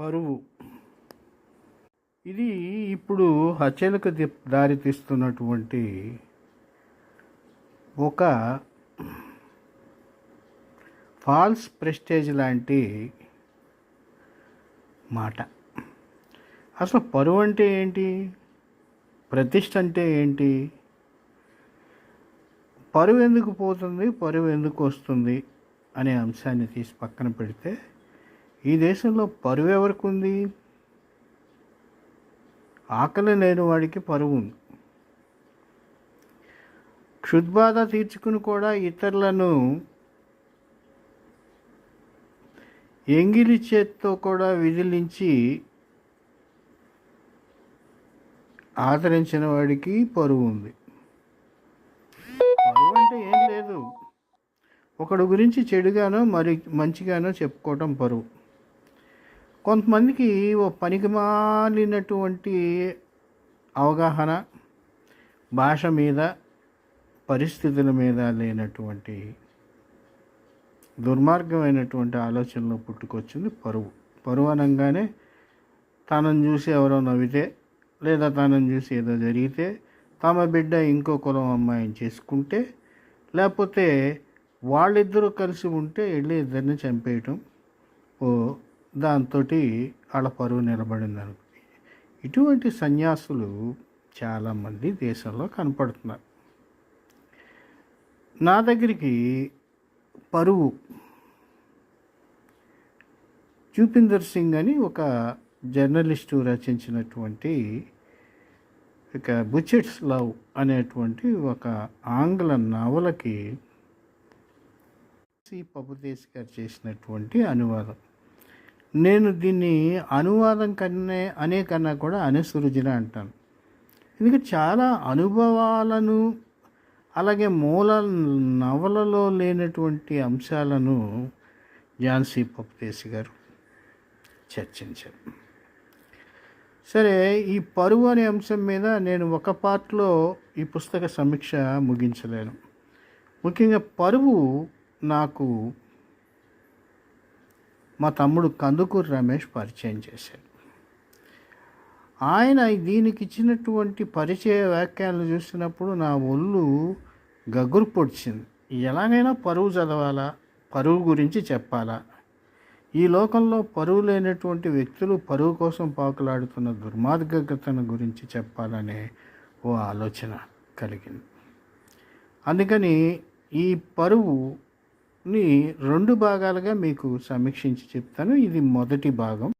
పరువు. ఇది ఇప్పుడు హత్యలకు దారితీస్తున్నటువంటి ఒక ఫాల్స్ ప్రెస్టేజ్ లాంటి మాట. అసలు పరువు అంటే ఏంటి? ప్రతిష్ట అంటే ఏంటి? పరువు ఎందుకు పోతుంది? పరువు ఎందుకు వస్తుంది? అనే అంశాన్ని తీసి పక్కన పెడితే ఈ దేశంలో పరువు ఎవరికి ఉంది ఆకలి లేని వాడికి పరువు ఉంది. క్షుద్బాధ తీర్చుకుని కూడా ఇతరులను ఎంగిలి చేత్తో కూడా విదిలించి ఆదరించిన వాడికి పరువు ఉంది. పరువు అంటే ఏం లేదు. ఒకడు గురించి చెడుగానో మరి మంచిగానో చెప్పుకోవటం పరువు. కొంతమందికి ఓ పనికి మాలినటువంటి అవగాహన భాష మీద పరిస్థితుల మీద లేనటువంటి దుర్మార్గమైనటువంటి ఆలోచనలో పుట్టుకొచ్చింది పరువు. పరువు అనగానే తనను చూసి ఎవరో నవ్వితే లేదా తనను చూసి ఏదో జరిగితే తమ బిడ్డ ఇంకో కులం అమ్మాయిని చేసుకుంటే లేకపోతే వాళ్ళిద్దరూ కలిసి ఉంటే వెళ్ళి ఇద్దరిని చంపేయటం ఓ దాంతో వాళ్ళ పరువు నిలబడింది అనుకుంది ఇటువంటి సన్యాసులు చాలామంది దేశంలో కనపడుతున్నారు. నా దగ్గరికి పరువు జూపిందర్ సింగ్ అని ఒక జర్నలిస్టు రచించినటువంటి ఇక బుచెట్స్ లవ్ అనేటువంటి ఒక ఆంగ్ల నవలకి సి పబుదేశ్ గారు చేసినటువంటి అనువాదం. నేను దీన్ని అనువాదం కన్నా అనే కన్నా కూడా అనుసృజన అంటాను. ఎందుకంటే చాలా అనుభవాలను అలాగే మూల నవలలో లేనటువంటి అంశాలను ఝాన్సీ పప్పుదేశి గారు చర్చించారు. సరే ఈ పరువు అనే అంశం మీద నేను ఒక పార్ట్లో ఈ పుస్తక సమీక్ష ముగించలేను. ముఖ్యంగా పరువు నాకు మా తమ్ముడు కందుకూరు రమేష్ పరిచయం చేశాడు. ఆయన దీనికి ఇచ్చినటువంటి పరిచయ వ్యాఖ్యలు చూసినప్పుడు నా ఒళ్ళు గగురు పొడిచింది. ఎలాగైనా పరువు చదవాలా? పరువు గురించి చెప్పాలా? ఈ లోకంలో పరువు లేనటువంటి వ్యక్తులు పరువు కోసం పాకులాడుతున్న దుర్మార్గతను గురించి చెప్పాలనే ఓ ఆలోచన కలిగింది. అందుకని ఈ పరువు ని రెండు భాగాలుగా మీకు సమీక్షించి చెప్తాను. ఇది మొదటి భాగం.